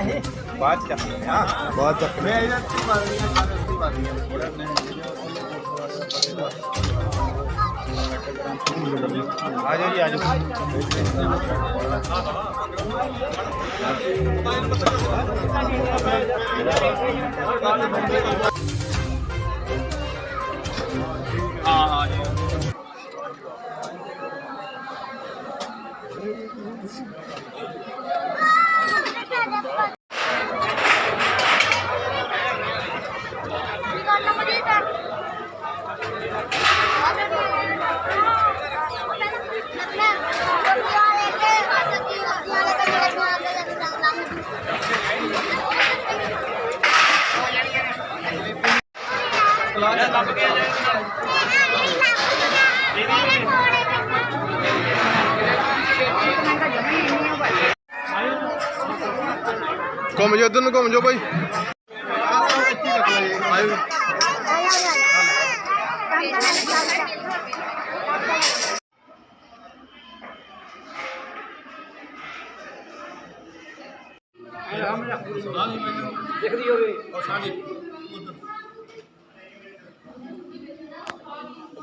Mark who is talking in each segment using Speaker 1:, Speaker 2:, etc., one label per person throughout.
Speaker 1: ਲਓ
Speaker 2: ਬਾਅਦ ਚ ਹਾਂ
Speaker 1: ਬਾਅਦ ਚੱਕ
Speaker 2: ਮੈਂ ਇਹਨਾਂ ਦੀ ਮਾਰਨੀ ਹੈ ਸਾਰੇ ਦੀ ਮਾਰਨੀ ਹੈ ਥੋੜਾ ਮੈਂ ਆ ਜਾਓ ਜੀ ਆ ਜਾਓ। ਹਾਂ कम जो तुम कम जो भाई देख दियो रे और शादी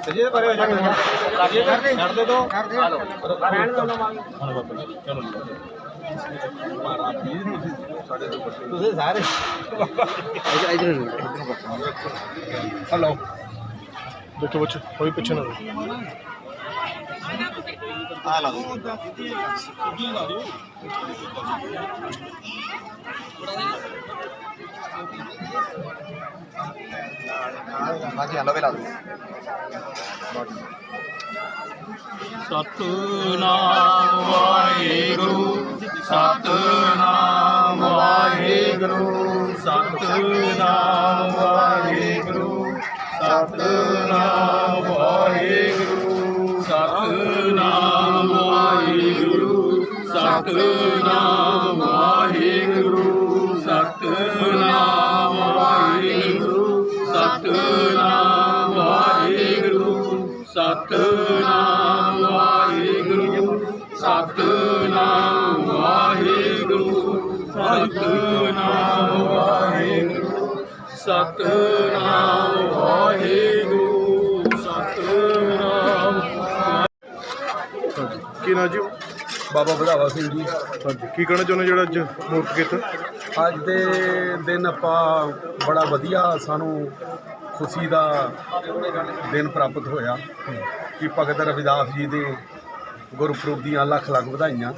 Speaker 2: ਤੁਸੀਂ
Speaker 1: ਦੇਖੋ ਇਧਰ ਬੱਚੋ ਕੋਈ ਪਿੱਛੇ ਨਾ
Speaker 2: ਆ ਲਾ ਦੋ ਹਾਂਜੀ ਹਲੋ ਵੇ ਲਾ ਦੋ
Speaker 3: ਸਤਨਾਮ ਵਾਹਿਗੁਰੂ ਸਤਨਾਮ ਵਾਹਿਗੁਰੂ ਸਤਨਾਮ ਵਾਹਿਗੁਰੂ, ਸਤਨਾਮ ਸਤਨਾਮ ਵਾਹਿਗੁਰੂ ਸਤਨਾਮ ਵਾਹਿਗੁਰੂ ਸਤਨਾਮ ਵਾਹਿਗੁਰੂ ਸਤਨਾਮ ਵਾਹਿਗੁਰੂ ਸਤਨਾਮ ਵਾਹਿਗੁਰੂ ਸਤਨਾਮ ਵਾਹਿਗੁਰੂ ਸਤਨਾਮ ਵਾਹਿਗੁਰੂ, ਸਤਨਾਮ
Speaker 1: ਕੀ ਨਾਂ ਜੀ?
Speaker 4: ਬਾਬਾ ਵਧਾਵਾ ਸਿੰਘ ਜੀ।
Speaker 1: ਹਾਂਜੀ ਕੀ ਕਹਿਣਾ ਚਾਹੁੰਦੇ ਜਿਹੜਾ ਅੱਜ ਮੂਰਤ ਕੀਤਾ?
Speaker 4: ਅੱਜ ਦੇ ਦਿਨ ਆਪਾਂ ਬੜਾ ਵਧੀਆ ਸਾਨੂੰ ਖੁਸ਼ੀ ਦਾ ਦਿਨ ਪ੍ਰਾਪਤ ਹੋਇਆ। ਕਿ ਭਗਤ ਰਵਿਦਾਸ ਜੀ ਦੇ ਗੁਰਪੁਰਬ ਦੀਆਂ ਲੱਖ ਲੱਖ ਵਧਾਈਆਂ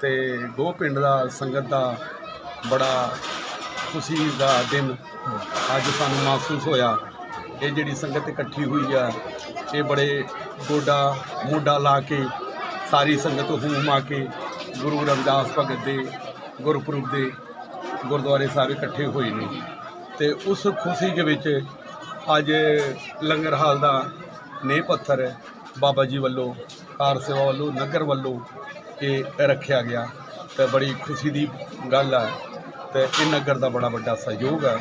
Speaker 4: ਤੇ ਦੋ ਪਿੰਡ ਦਾ ਸੰਗਤ ਦਾ ਬੜਾ ਖੁਸ਼ੀ ਦਾ ਦਿਨ ਅੱਜ ਸਾਨੂੰ ਮਹਿਸੂਸ ਹੋਇਆ। ਇਹ ਜਿਹੜੀ ਸੰਗਤ ਇਕੱਠੀ ਹੋਈ ਆ ਇਹ ਬੜੇ ਗੋਡਾ ਮੋਢਾ ਲਾ ਕੇ ਸਾਰੀ ਸੰਗਤ ਹੂਮ ਆ ਕੇ ਗੁਰੂ ਰਵਿਦਾਸ ਭਗਤ ਦੇ, ਗੁਰਪੁਰਬ ਦੇ ਗੁਰਦੁਆਰੇ ਸਾਹਿਬ ਇਕੱਠੇ ਹੋਏ ਨੇ। ਤੇ ਉਸ ਖੁਸ਼ੀ ਦੇ ਵਿੱਚ ਅੱਜ ਲੰਗਰ ਹਾਲ ਦਾ ਨੀਂਹ ਪੱਥਰ ਬਾਬਾ ਜੀ ਵੱਲੋਂ, ਕਾਰ ਸੇਵਾ ਵੱਲੋਂ, ਨਗਰ ਵੱਲੋਂ ਇਹ ਰੱਖਿਆ ਗਿਆ। ਤੇ ਬੜੀ ਖੁਸ਼ੀ ਦੀ ਗੱਲ ਹੈ ਤੇ ਇਹ ਨਗਰ ਦਾ ਬੜਾ ਵੱਡਾ ਸਹਿਯੋਗ ਹੈ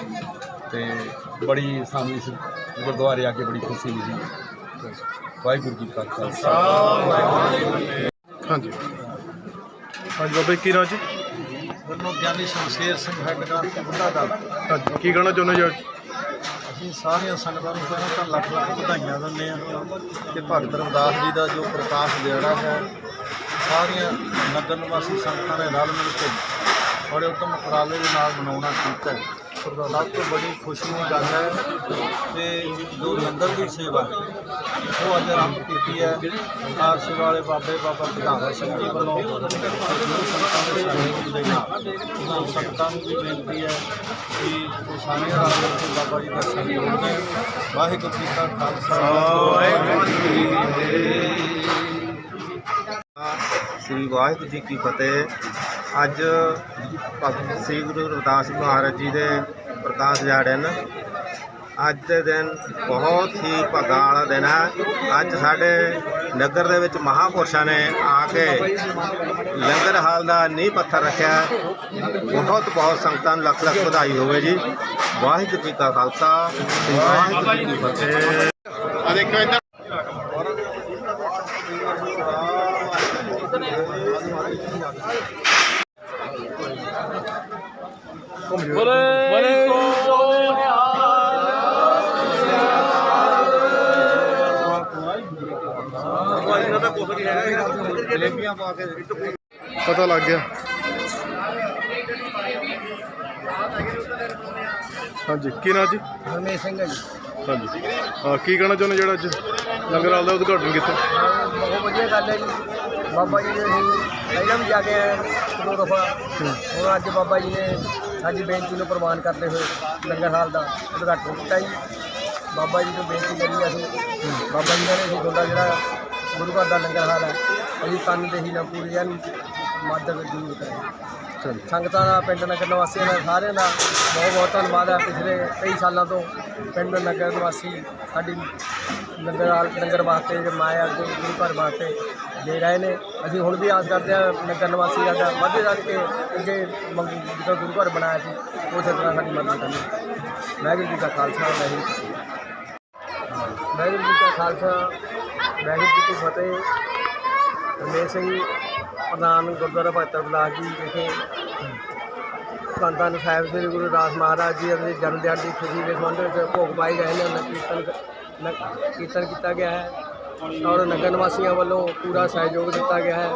Speaker 4: ਤੇ ਬੜੀ ਸਾਨੂੰ ਇਸ ਗੁਰਦੁਆਰੇ ਆ ਕੇ ਬੜੀ ਖੁਸ਼ੀ ਮਿਲੀ। ਵਾਹਿਗੁਰੂ ਜੀ ਕਾ ਖਾਲਸਾ।
Speaker 1: ਹਾਂਜੀ। ਹਾਂਜੀ ਬਾਬਾ ਕੀ ਨਾਂ ਜੀ?
Speaker 5: ਵੱਲੋਂ ਗਿਆਨੀ ਸ਼ਮਸ਼ੇਰ ਸਿੰਘ ਤੇ ਬੁੱਢਾ ਦਲ
Speaker 1: ਹਾਂਜੀ ਕੀ ਕਹਿਣਾ ਚਾਹੁੰਦੇ ਜੀ
Speaker 5: ਅਸੀਂ ਸਾਰੀਆਂ ਸੰਗਤਾਂ ਨੂੰ ਪਹਿਲਾਂ ਤਾਂ ਲੱਖ ਲੱਖ ਵਧਾਈਆਂ ਦਿੰਦੇ ਹਾਂ ਕਿ ਭਗਤ ਰਵਿਦਾਸ ਜੀ ਦਾ ਜੋ ਪ੍ਰਕਾਸ਼ ਦਿਹਾੜਾ ਹੈ ਸਾਰੀਆਂ ਨਗਰ ਨਿਵਾਸੀ ਸੰਗਤਾਂ ਨੇ ਰਲ ਮਿਲ ਕੇ ਬੜੇ ਉੱਤਮ ਉਪਰਾਲੇ ਦੇ ਨਾਲ ਮਨਾਉਣਾ ਕੀਤਾ ਹੈ। ਸਭ ਤੋਂ ਬੜੀ ਖੁਸ਼ੀ ਦੀ ਗੱਲ ਹੈ ਕਿ ਜੋ ਲੰਗਰ ਦੀ ਸੇਵਾ ਹੈ, ਉਹ ਅੱਜ ਆਰੰਭ ਕੀਤੀ ਹੈ। ਕਾਰ ਸੇਵਾ ਵਾਲੇ ਬਾਬੇ ਬਾਬਾ ਵਿਧਾਨ ਸਿੰਘ ਜੀ ਵੱਲੋਂ ਗੁਰੂ ਸੰਗਤਾਂ ਦੇ ਸਹਿਯੋਗ ਦੇ ਨਾਲ ਸੰਗਤਾਂ ਨੂੰ ਵੀ ਬੇਨਤੀ ਹੈ ਕਿ ਉਹ ਸਾਰੀਆਂ ਰਲ ਮਿਲ ਕੇ ਬਾਬਾ ਜੀ ਦਾ ਸਹਿਯੋਗ ਦੇਣ। ਵਾਹਿਗੁਰੂ ਜੀ ਕਾ ਖਾਲਸਾ। ਵਾਹਿਗੁਰੂ ਜੀ ਕੀ ਫਤਿਹ
Speaker 6: ਸ੍ਰੀ ਵਾਹਿਗੁਰੂ ਜੀ ਕੀ ਫਤਿਹ। ਅੱਜ ਭਗਤ ਸ੍ਰੀ ਗੁਰੂ ਰਵਿਦਾਸ ਮਹਾਰਾਜ ਜੀ ਦੇ ਪ੍ਰਕਾਸ਼ ਦਿਹਾੜੇ ਨੇ ਅੱਜ ਦੇ ਦਿਨ ਬਹੁਤ ਹੀ ਭਾਗਾਂ ਵਾਲਾ ਦਿਨ ਹੈ। ਅੱਜ ਸਾਡੇ ਨਗਰ ਦੇ ਵਿੱਚ ਮਹਾਪੁਰਸ਼ਾਂ ਨੇ ਆ ਕੇ ਲੰਗਰ ਹਾਲ ਦਾ ਨੀਂਹ ਪੱਥਰ ਰੱਖਿਆ। ਬਹੁਤ ਬਹੁਤ ਸੰਗਤਾਂ ਨੂੰ ਲੱਖ ਲੱਖ ਵਧਾਈ ਹੋਵੇ ਜੀ। ਵਾਹਿਗੁਰੂ ਜੀ ਕਾ ਖਾਲਸਾ, ਵਾਹਿਗੁਰੂ ਜੀ ਕੀ ਫਤਿਹ।
Speaker 3: ਬੋਲੇ
Speaker 1: ਪਤਾ ਲੱਗ ਗਿਆ। ਹਾਂਜੀ ਕੀ ਨਾਂ ਜੀ?
Speaker 5: ਹਰਮੇਸ਼ ਸਿੰਘ ਹੈ ਜੀ।
Speaker 1: ਹਾਂਜੀ। ਹਾਂ ਕੀ ਕਹਿਣਾ ਚਾਹੁੰਦੇ ਜਿਹੜਾ ਅੱਜ ਲੰਗਰ ਹਾਲ ਦਾ ਉਦਘਾਟਨ ਕੀਤਾ?
Speaker 5: ਬਹੁਤ ਵਧੀਆ ਗੱਲ ਹੈ ਜੀ। ਬਾਬਾ ਜੀ ਨੇ ਅਸੀਂ ਪਹਿਲਾਂ ਵੀ ਜਾ ਕੇ ਆਏ ਹਾਂ ਦੋ ਦਫਾ। ਹੁਣ ਅੱਜ ਬਾਬਾ ਜੀ ਨੇ ਸਾਡੀ ਬੇਨਤੀ ਨੂੰ ਪ੍ਰਵਾਨ ਕਰਦੇ ਹੋਏ ਲੰਗਰ ਹਾਲ ਦਾ ਉਦਘਾਟਨ ਕੀਤਾ ਜੀ। ਬਾਬਾ ਜੀ ਨੂੰ ਬੇਨਤੀ ਕਰੀ ਅਸੀਂ। ਬਾਬਾ ਜੀ ਨੇ ਅਸੀਂ ਤੁਹਾਡਾ ਜਿਹੜਾ ਗੁਰੂ ਘਰ ਦਾ ਲੰਗਰ ਹਾਲ ਹੈ। ਅਸੀਂ ਤਨ ਦੇ ਹੀ ਨਾ ਪੂਰੀ ਐਨ ਮਦਦ ਜ਼ਰੂਰ
Speaker 1: ਚਲੋ
Speaker 5: ਸੰਗਤਾਂ ਦਾ ਪਿੰਡ ਨਗਰ ਨਿਵਾਸੀਆਂ ਦਾ ਸਾਰਿਆਂ ਦਾ ਬਹੁਤ ਬਹੁਤ ਧੰਨਵਾਦ ਹੈ। ਪਿਛਲੇ ਕਈ ਸਾਲਾਂ ਤੋਂ ਪਿੰਡ ਨਗਰ ਨਿਵਾਸੀ ਸਾਡੀ ਲੰਗਰ ਹਾਲ- ਲੰਗਰ ਵਾਸਤੇ ਜੇ ਮਾਇਆ ਗੁਰੂ ਗੁਰੂ ਘਰ ਵਾਸਤੇ ਦੇ ਰਹੇ ਨੇ। ਅਸੀਂ ਹੁਣ ਵੀ ਆਸ ਕਰਦੇ ਹਾਂ ਨਗਰ ਨਿਵਾਸੀ ਸਾਡਾ ਵੱਧ ਚੜ੍ਹ ਕੇ ਅੱਗੇ ਮੰਗ ਜਿਹੜਾ ਗੁਰੂ ਘਰ ਬਣਾਇਆ ਸੀ ਉਸੇ ਤਰ੍ਹਾਂ ਸਾਡੀ ਮਦਦ ਕਰਨੀ ਵਾਹਿਗੁਰੂ ਜੀ ਕਾ ਖਾਲਸਾ ਵਾਹਿਗੁਰੂ ਜੀ ਜੀ ਕਾ ਖਾਲਸਾ ਵਾਹਿਗੁਰੂ ਜੀ ਕੀ ਫਤਿਹ। ਰਮੇਸ਼ ਸਿੰਘ ਪ੍ਰਧਾਨ ਗੁਰਦੁਆਰਾ ਭਗਤ ਰਵਿਦਾਸ ਜੀ ਵਿਖੇ ਧੰਨ ਧੰਨ ਸਾਹਿਬ ਸ੍ਰੀ ਗੁਰੂ ਰਵਿਦਾਸ ਮਹਾਰਾਜ ਜੀ ਦੇ ਜਨਮ ਦਿਹਾੜੇ ਦੀ ਖੁਸ਼ੀ ਦੇ ਸੰਬੰਧ ਵਿੱਚ ਭੋਗ ਪਾਏ ਗਏ ਨੇ। ਉਹਨਾਂ ਕੀਰਤਨ ਕੀਰਤਨ ਕੀਤਾ ਗਿਆ ਹੈ। ਔਰ ਨਗਰ ਨਿਵਾਸੀਆਂ ਵੱਲੋਂ ਪੂਰਾ ਸਹਿਯੋਗ ਦਿੱਤਾ ਗਿਆ ਹੈ।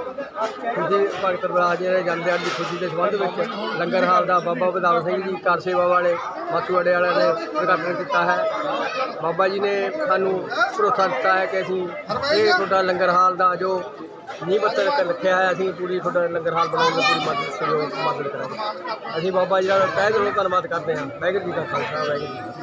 Speaker 5: ਖੁਸ਼ੀ ਭਗਤ ਰਵਿਦਾਸ ਜੀ ਦੇ ਜਨਮ ਦੀ ਖੁਸ਼ੀ ਦੇ ਸੰਬੰਧ ਵਿੱਚ ਲੰਗਰ ਹਾਲ ਦਾ ਬਾਬਾ ਵਿਧਾਨ ਸਿੰਘ ਜੀ ਕਾਰ ਸੇਵਾ ਵਾਲੇ ਮਾਥੂਵਾੜੇ ਵਾਲਿਆਂ ਨੇ ਉਦਘਾਟਨ ਕੀਤਾ ਹੈ। ਬਾਬਾ ਜੀ ਨੇ ਸਾਨੂੰ ਭਰੋਸਾ ਦਿੱਤਾ ਹੈ ਕਿ ਅਸੀਂ ਇਹ ਤੁਹਾਡਾ ਲੰਗਰ ਹਾਲ ਦਾ ਜੋ ਨੀਂਹ ਪੱਥਰ ਰੱਖਿਆ ਹੈ, ਅਸੀਂ ਪੂਰੀ ਤੁਹਾਡਾ ਲੰਗਰ ਹਾਲ ਬਣਾਉਣ ਦੀ ਪੂਰੀ ਮਦਦ ਸਹਿਯੋਗ ਮਦਦ ਕਰਾਂਗੇ। ਅਸੀਂ ਬਾਬਾ ਜੀ ਦਾ ਤਹਿ ਦਿਲੋਂ ਧੰਨਵਾਦ ਕਰਦੇ ਹਾਂ। ਵਾਹਿਗੁਰੂ ਜੀ ਦਾ ਖਾਲਸਾ, ਵਾਹਿਗੁਰੂ ਜੀ